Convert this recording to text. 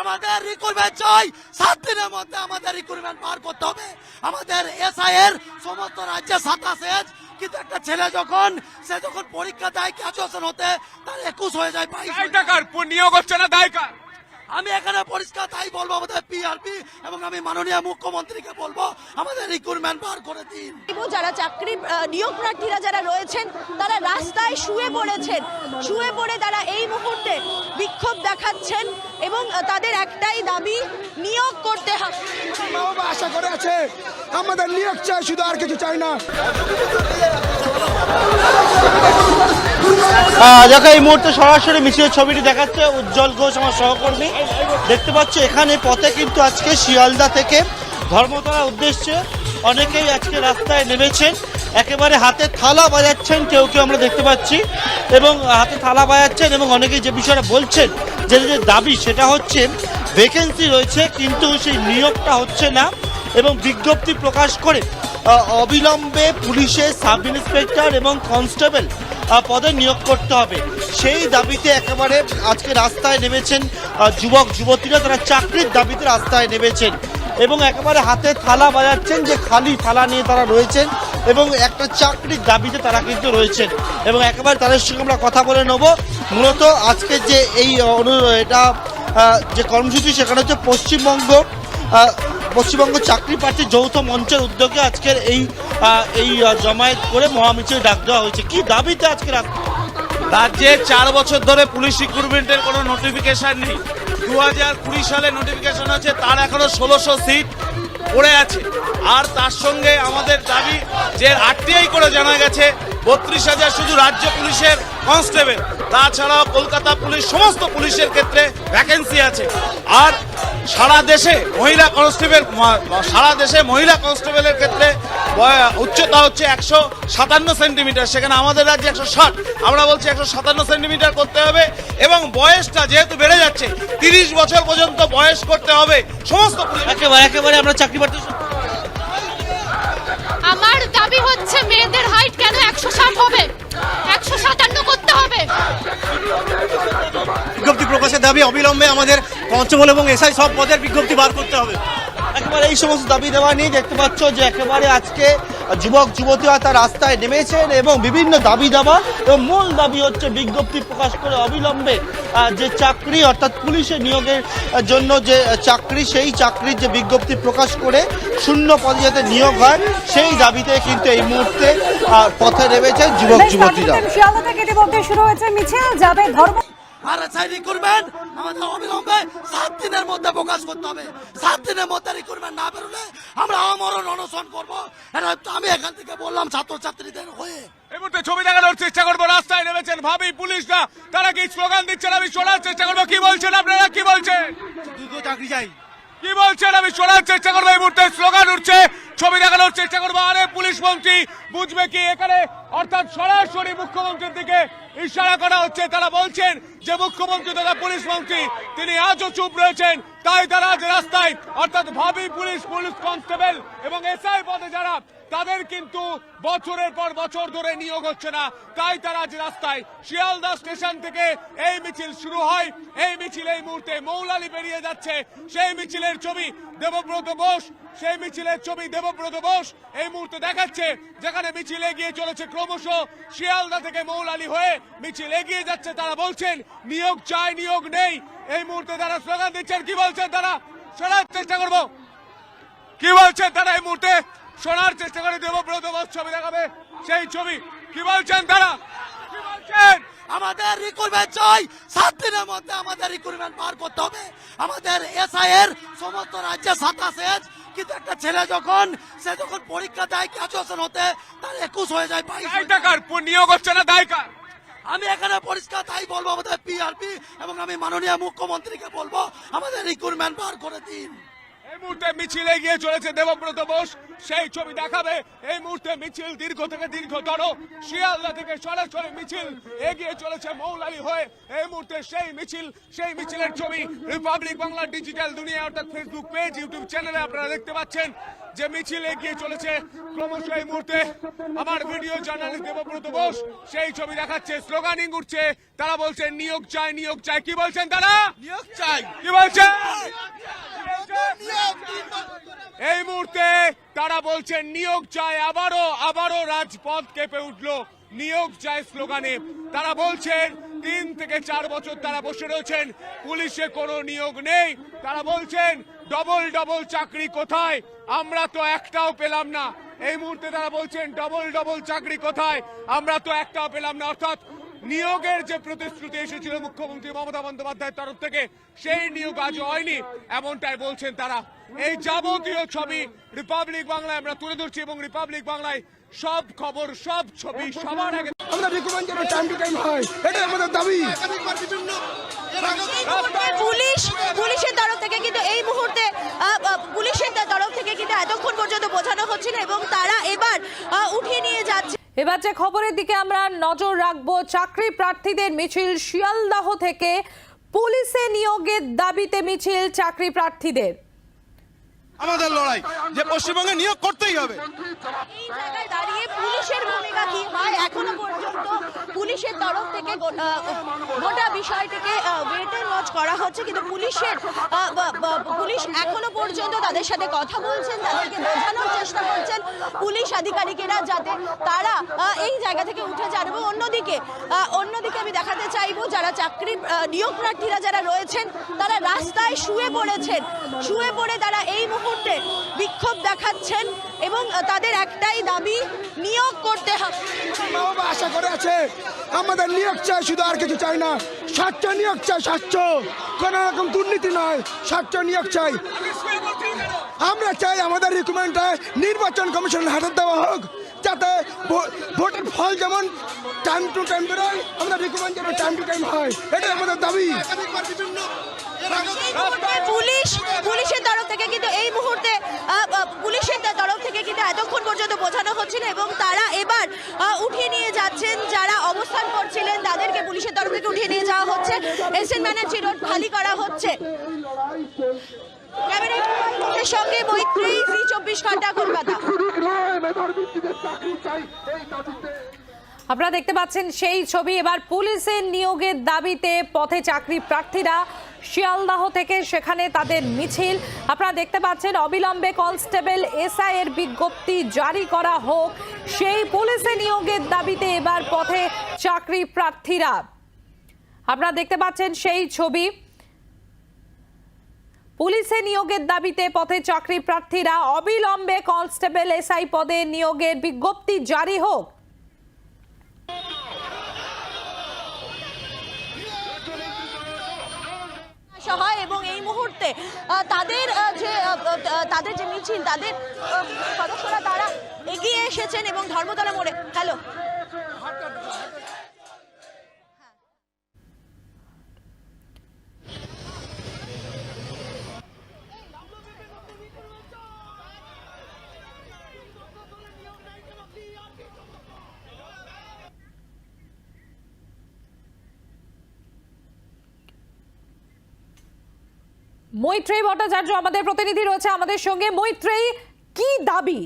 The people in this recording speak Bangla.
আমাদের রিক্রুটমেন্ট চাই। সাত দিনের মধ্যে আমাদের রিক্রুটমেন্ট পার করতে হবে। আমাদের এসআই এর সমস্ত রাজ্যে সাতাশ এজ কিন্তু একটা ছেলে যখন সে যখন পরীক্ষা দেয় গ্রাজুয়েশন হতে তার একুশ হয়ে যায় বাইশ টাকার নিয়োগ হচ্ছে না দায় কার আমি এখানে পরিষ্কার তাই বলব আমাদের পিআরপি এবং আমি মাননীয় মুখ্যমন্ত্রীকে বলব আমাদের রিক্রুটমেন্ট বার করে দিন। যারা চাকরি নিয়োগ প্রার্থীরা যারা রয়েছেন, তারা রাস্তায় শুয়ে পড়েছেন। শুয়ে পড়ে তারা এই মুহূর্তে বিক্ষোভ দেখাচ্ছেন এবং তাদের একটাই দাবি, নিয়োগ করতে হবে বাবা আশা করে আছে, আমাদের নিয়োগ চাই, শুধু আর কিছু চাই না। দেখো, এই মুহূর্তে সরাসরি মিছিলের ছবিটি দেখাচ্ছে উজ্জ্বল ঘোষ, আমার সহকর্মী। দেখতে পাচ্ছ, এখানে পথে কিন্তু আজকে শিয়ালদা থেকে ধর্মতলার উদ্দেশ্যে অনেকেই আজকে রাস্তায় নেমেছেন। একেবারে হাতে থালা বাজাচ্ছেন কেউ কেউ আমরা দেখতে পাচ্ছি। এবং হাতে থালা বাজাচ্ছেন এবং অনেকেই যে বিষয়টা বলছেন, যে যে দাবি, সেটা হচ্ছে ভ্যাকেন্সি রয়েছে, কিন্তু সেই নিয়োগটা হচ্ছে না এবং বিজ্ঞপ্তি প্রকাশ করে অবিলম্বে পুলিশের সাব ইন্সপেক্টর এবং কনস্টেবল পদে নিয়োগ করতে হবে। সেই দাবিতে একেবারে আজকে রাস্তায় নেমেছেন যুবক, যুবতীরা তারা চাকরির দাবিতে রাস্তায় নেমেছেন এবং একেবারে হাতে থালা বাজাচ্ছেন যে খালি থালা নিয়ে তারা রয়েছেন এবং একটা চাকরির দাবিতে তারা কিন্তু রয়েছেন এবং একেবারে তাদের সঙ্গে আমরা কথা বলে নেব। মূলত আজকে যে এই এটা যে কর্মসূচি, সেখানে হচ্ছে পশ্চিমবঙ্গ পশ্চিমবঙ্গ চাকরি প্রার্থী যৌথ মঞ্চের উদ্যোগে আজকের এই এই জমায়েত করে মহামিছিল ডাক দেওয়া হয়েছে। কি দাবিতে আজকে রাজ্যে চার বছর ধরে পুলিশ রিক্রুটমেন্টের কোনো নোটিফিকেশান নেই। দু হাজার কুড়ি সালে নোটিফিকেশান আছে তার এখনও ষোলোশো সিট পড়ে আছে। আর তার সঙ্গে আমাদের দাবি যে আরটিআই করে জানা গেছে বত্রিশ হাজার শুধু রাজ্য পুলিশের কনস্টেবল। তাছাড়াও কলকাতা পুলিশ, সমস্ত পুলিশের ক্ষেত্রে ভ্যাকেন্সি আছে। আর সারা দেশে মহিলা কনস্টেবল সারা দেশে মহিলা কনস্টেবলের ক্ষেত্রে উচ্চতা হচ্ছে একশো সাতান্ন সেন্টিমিটার, সেখানে আমাদের রাজ্যে একশো ষাট। আমরা বলছি একশো সাতান্ন সেন্টিমিটার করতে হবে এবং বয়সটা যেহেতু বেড়ে যাচ্ছে, তিরিশ বছর পর্যন্ত বয়স করতে হবে। সমস্ত একেবারে একেবারে আমরা চাকরি প্রার্থী আমার দাবি হচ্ছে মেয়েদের হাইট কেন একশো সাত হবে? একশো সাতান্ন করতে হবে। বিজ্ঞপ্তি প্রকাশের দাবি অবিলম্বে আমাদের পঞ্চমল এবং এসআই সব পদের বিজ্ঞপ্তি বার করতে হবে। একেবারে এই সমস্ত দাবি দেওয়া নিয়ে দেখতে পাচ্ছ যে একেবারে আজকে যুবক যুবতীরা তার রাস্তায় নেমেছেন এবং বিভিন্ন দাবি দাবা এবং মূল দাবি হচ্ছে বিজ্ঞপ্তি প্রকাশ করে অবিলম্বে যে চাকরি অর্থাৎ পুলিশে নিয়োগের জন্য যে চাকরি সেই চাকরির যে বিজ্ঞপ্তি প্রকাশ করে শূন্য পদে যাতে নিয়োগ হয় সেই দাবিতে কিন্তু এই মুহূর্তে পথে নেমেছেন যুবক যুবতীরা। শিয়ালদা থেকে শুরু হয়েছে মিছিল যাবে ধর্ম আর এসআই রিক্রুটমেন্ট আমাদের অবিলম্বে সাত দিনের মধ্যে প্রকাশ করতে হবে। সাত দিনের মধ্যে রিক্রুটমেন্ট না বেরোলে আমরা আমরণ অনশন করব। আমি এখান থেকে বললাম ছাত্রছাত্রীদের হয়ে। এই মুহূর্তে ছবি দেখানোর চেষ্টা করব রাস্তায় নেমেছেন ভাবি পুলিশরা। তারা কি স্লোগান দিচ্ছেন আমি শোনার চেষ্টা করব? কি বলছেন আপনারা? কি বলছেন? চাকরি চাই। কি বলছেন আমি শোনার চেষ্টা করব? এই মুহূর্তে স্লোগান উঠছে। ছবি দেখানোর চেষ্টা করব। আরে পুলিশ মন্ত্রী বুঝবে কি এখানে? অর্থাৎ সরাসরি মুখ্যমন্ত্রীর দিকে ইশারা করা হচ্ছে। তারা বলছেন যে মুখ্যমন্ত্রী তথা পুলিশ মন্ত্রী, তিনি আজও চুপ রয়েছেন। তাই তারা আজ রাস্তায়, অর্থাৎ ভাবি পুলিশ পুলিশ কনস্টেবল এবং এসআই পদে যারা, তাদের কিন্তু বছরের পর বছর ধরে নিয়োগ হচ্ছে না। তাই তারা আজ রাস্তায়। শিয়ালদা স্টেশন থেকে এই মিছিল শুরু হয়। এই মিছিল এই মুহূর্তে মৌলালি বেরিয়ে যাচ্ছে। সেই মিছিলের ছবি দেবব্রত বোস সেই মিছিলের ছবি দেবব্রত বোস এই মুহূর্তে দেখাচ্ছে, যেখানে মিছিল এগিয়ে চলেছে ক্রমশ। শিয়ালদা থেকে মৌলালি হয়ে মিছিল এগিয়ে যাচ্ছে, তারা বলছেন নিয়োগ চাই নিয়োগ নেই। এই মুহূর্তে তারা স্লোগান দিচ্ছেন কি বলছেন তারা? শোনার চেষ্টা করব। কি বলছেন তারা এই মুহূর্তে? শোনার চেষ্টা করে দেবব্রত বোস ছবি দেখাবে। সেই ছবি কি বলছেন তারা? কি বলছেন? আমাদের রিক্রুটমেন্ট চাই। সাত দিনের মধ্যে আমাদের রিক্রুটমেন্ট বার করতে হবে। আমাদের এসআই এর সমস্ত রাজ্যে সাতাশ এজ কিন্তু একটা ছেলে যখন সে যখন পরীক্ষা দেয় গ্রাজুয়েশন হতে তার একুশ হয়ে যায় বাইশ নিয়োগ হচ্ছে না দায় কার? আমি এখানে পরিষ্কার তাই বলব আমাদের পিআরপি এবং আমি মাননীয় মুখ্যমন্ত্রীকে বলব, আমাদের রিক্রুটমেন্ট বার করে দিন। এই মুহূর্তে মিছিল এগিয়ে চলেছে দেবব্রত বোস, সেই ছবি দেখাবে। এই মুহূর্তে মিছিল দীর্ঘ থেকে দীর্ঘতর। শিয়ালদা থেকে সরাসরি মিছিল এগিয়ে চলেছে মৌলালি হয়ে। এই মুহূর্তে সেই মিছিল, সেই মিছিলের ছবি রিপাবলিক বাংলা ডিজিটাল দুনিয়া অর্থাৎ ফেসবুক পেজ ইউটিউব চ্যানেলে আপনারা দেখতে পাচ্ছেন। যে মিছিল এগিয়ে চলেছে ক্রমশ এই মুহূর্তে আমার ভিডিও জার্নালিস্ট দেবব্রত বোস সেই ছবি দেখাচ্ছে স্লোগানিং উঠছে তারা বলছেন নিয়োগ চাই নিয়োগ চাই। কি বলছেন তারা? নিয়োগ চাই। কি বলছেন? এই মুহূর্তে তারা বলছেন নিয়োগ চায় আবারও আবারও রাজপথ কেঁপে উঠল। নিয়োগ চায় স্লোগানে তারা বলছেন তিন থেকে চার বছর তারা বসে রয়েছেন। পুলিশে কোনো নিয়োগ নেই। তারা বলছেন ডবল ডবল চাকরি কোথায়? আমরা তো একটাও পেলাম না। এই মুহূর্তে তারা বলছেন ডবল ডবল চাকরি কোথায়? আমরা তো একটাও পেলাম না। অর্থাৎ নিয়োগের যে প্রতিশ্রুতি এসেছিল মুখ্যমন্ত্রী মমতা বন্দ্যোপাধ্যায়ের তরফ থেকে, সেই নিয়োগ আজ হয়নি, এমনটাই বলছেন তারা। এই যাবতীয় ছবি রিপাবলিক বাংলায় আমরা তুলে ধরছি এবং রিপাবলিক বাংলায় সব খবর সব ছবি সবার আগে আমাদের রিকমেন্ড যেন টাইম টু টাইম হয় এটাই আমাদের দাবি। পুলিশ পুলিশের তরফ থেকে কিন্তু এই মুহূর্তে পুলিশের তরফ থেকে কিন্তু এতক্ষণ পর্যন্ত বোঝানো হচ্ছিল এবং তারা এবার উঠিয়ে নিয়ে যাচ্ছে। এবার যে খবরের দিকে আমরা নজর রাখব চাকরি প্রার্থীদের মিছিল শিয়ালদাহ থেকে পুলিশে নিয়োগের দাবিতে মিছিল চাকরি প্রার্থীদের। আমাদের লড়াই, যে পশ্চিমবঙ্গে নিয়োগ করতেই হবে। পুলিশের ভূমিকা কি হয়? এখনও পর্যন্ত পুলিশের তরফ থেকে গোটা বিষয়টিকে ওয়েটের করা হচ্ছে, কিন্তু পুলিশের পুলিশ এখনও পর্যন্ত তাদের সাথে কথা বলছেন, তাদেরকে বোঝানোর চেষ্টা করছেন পুলিশ আধিকারিকেরা যাতে তারা এই জায়গা থেকে উঠে যান। অন্যদিকে অন্যদিকে আমি দেখাতে চাইব, যারা চাকরি নিয়োগ প্রার্থীরা যারা রয়েছেন, তারা রাস্তায় শুয়ে পড়েছেন। শুয়ে পড়ে তারা এই মুহূর্তে বিক্ষোভ দেখাচ্ছেন এবং তাদের একটাই দাবি, নিয়োগ করতে হবে আশা করে আছে, আমাদের নিয়োগ চাই, শুধু আর কিছু চাই না স্বচ্ছ নিয়োগ চাই স্বচ্ছ কোনো রকম দুর্নীতি নয় স্বচ্ছ নিয়োগ চাই। আমরা চাই আমাদের রিকমেন্ডটা নির্বাচন কমিশনের হাতে দেওয়া হোক, যাতে ভোটের ফল যেমন টাইম টু টাইম বেরোয়, আমাদের রিকমেন্ড যেন টাইম টু টাইম হয়। এটাই আমাদের দাবি। পুলিশ, পুলিশের তরফ থেকে কিন্তু এই মুহূর্তে পুলিশের তরফ থেকে কিন্তু এতক্ষণ পর্যন্ত বোঝানো হচ্ছিল এবং তারা এবার উঠিয়ে নিয়ে যাচ্ছেন, যারা অবস্থান করছিলেন, তাদেরকে পুলিশের তরফ থেকে উঠিয়ে নিয়ে যাওয়া হচ্ছে। এসএন ব্যানার্জি রোড খালি করা হচ্ছে। সঙ্গে মৈত্রী, জি চব্বিশ ঘণ্টা কলকাতা। আপনারা দেখতে পাচ্ছেন সেই ছবি। এবার পুলিশের নিয়োগের দাবিতে পথে চাকরি প্রার্থীরা শিয়ালদাহ থেকে সেখানে তাদের মিছিল। আপনারা দেখতে পাচ্ছেন, অবিলম্বে কনস্টেবল এসআই এর বিজ্ঞপ্তি জারি করা হোক। সেই পুলিশে নিয়োগের দাবিতে এবার পথে চাকরি প্রার্থীরা। আপনারা দেখতে পাচ্ছেন সেই ছবি। পুলিশে নিয়োগের দাবিতে পথে চাকরি প্রার্থীরা, অবিলম্বে কনস্টেবল এসআই পদে নিয়োগের বিজ্ঞপ্তি জারি হোক। আসা হয় এবং এই মুহূর্তে তাদের যে তাদের যে মিছিল, তাদের সদস্যরা তারা এগিয়ে এসেছেন এবং ধর্মতলা মোড়ে। হ্যালো মৈত্রেয়ী ভট্টাচার্য আমাদের প্রতিনিধি রয়েছে আমাদের সঙ্গে। মৈত্রেয়ী কি দাবি?